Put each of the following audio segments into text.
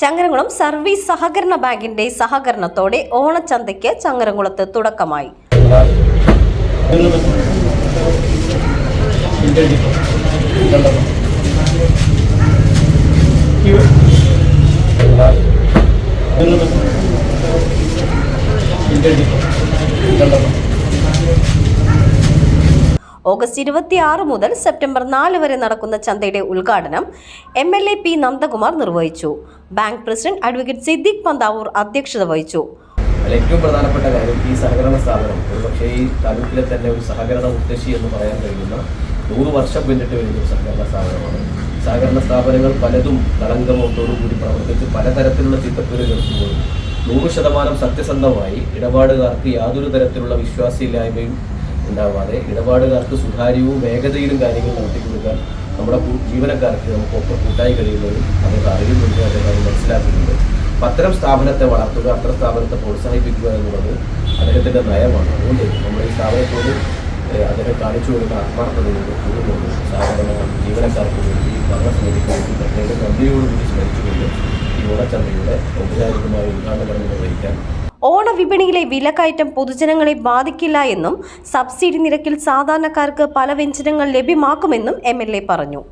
Changaramkulam service സഹകരണ ബാങ്കിന്റെ സഹകരണത്തോടെ ഓണച്ചന്തയ്ക്ക് ചങ്ങരംകുളത്ത് തുടക്കമായി. ഓഗസ്റ്റ് ഇരുപത്തി ആറ് മുതൽ സെപ്റ്റംബർ നാല് വരെ നടക്കുന്ന ചന്തയുടെ ഉദ്ഘാടനം M L A P Nandakumar നിർവഹിച്ചു. Bank president advocate Siddique Panthavoor അധ്യക്ഷത വഹിച്ചു. ഏറ്റവും പ്രധാനപ്പെട്ട കാര്യം ഈ സഹകരണ സ്ഥാപനം ഒരുപക്ഷേ ഈ താലൂക്കിലെ തന്നെ ഒരു സഹകരണ മുത്തശ്ശി എന്ന് പറയാൻ കഴിയുന്ന നൂറ് വർഷം പിന്നിട്ട് വരുന്ന സഹകരണ സ്ഥാപനമാണ്. സഹകരണ സ്ഥാപനങ്ങൾ പലതും കളങ്കമോട്ടോടുകൂടി പ്രവർത്തിച്ച് പലതരത്തിലുള്ള ചീത്തപ്പേര് കേൾക്കുമ്പോഴും നൂറ് ശതമാനം സത്യസന്ധമായി ഇടപാടുകാർക്ക് യാതൊരു തരത്തിലുള്ള വിശ്വാസമില്ലായ്മയും ഉണ്ടാവാതെ ഇടപാടുകാർക്ക് സുതാര്യവും വേഗതയിലും കാര്യങ്ങൾ നടത്തിക്കൊടുക്കാൻ നമ്മുടെ ജീവനക്കാർക്ക് നമുക്ക് ഒപ്പം കൂട്ടായി കഴിയുന്നതും നമുക്ക് അറിയുന്നുണ്ട് അദ്ദേഹം മനസ്സിലാക്കുന്നുണ്ട്. അപ്പം സ്ഥാപനത്തെ വളർത്തുക അത്തരം സ്ഥാപനത്തെ പ്രോത്സാഹിപ്പിക്കുക എന്നുള്ളത് അദ്ദേഹത്തിന്റെ നയമാണ്. അതുകൊണ്ട് നമ്മുടെ ഈ സ്ഥാപനത്തോട് അദ്ദേഹം കാണിച്ചു കൊടുക്കുന്ന ആത്മാർത്ഥതയോട് കൂടുന്നുണ്ട് സ്ഥാപനങ്ങൾ ജീവനക്കാർക്ക് വേണ്ടി ഭരണസമിതിക്ക് വേണ്ടി പ്രത്യേക നന്ദിയോടുകൂടി സ്മരിച്ചുകൊണ്ട് ഈ ഓണച്ചന്തയുടെ ഔപചാരികമായ ഉദ്ഘാടനം നിർവഹിക്കാൻ ഓണവിപണിയിലെ വിലക്കയറ്റം പൊതുജനങ്ങളെ ബാധിക്കില്ല എന്നും സബ്സിഡി നിരക്കിൽ സാധാരണക്കാർക്ക് പല വ്യഞ്ജനങ്ങൾ ലഭ്യമാക്കുമെന്നും എം എൽ എ പറഞ്ഞു.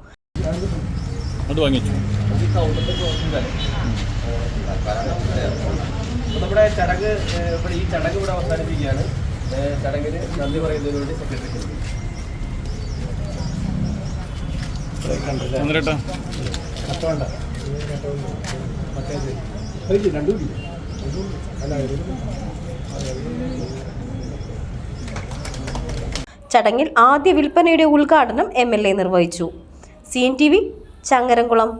നമ്മുടെ ചടങ്ങ് ഇവിടെ ഈ ചടങ്ങ് ഇവിടെ അവസാനിപ്പിക്കുകയാണ്. ചടങ്ങിന് നന്ദി പറയുന്നതിന് വേണ്ടി സെക്രട്ടറി. ചന്ദ്രേട്ടാ. ചടങ്ങിൽ ആദ്യ വിൽപ്പനയുടെ ഉദ്ഘാടനം എം എൽ എ നിർവഹിച്ചു. C N T V Changaramkulam.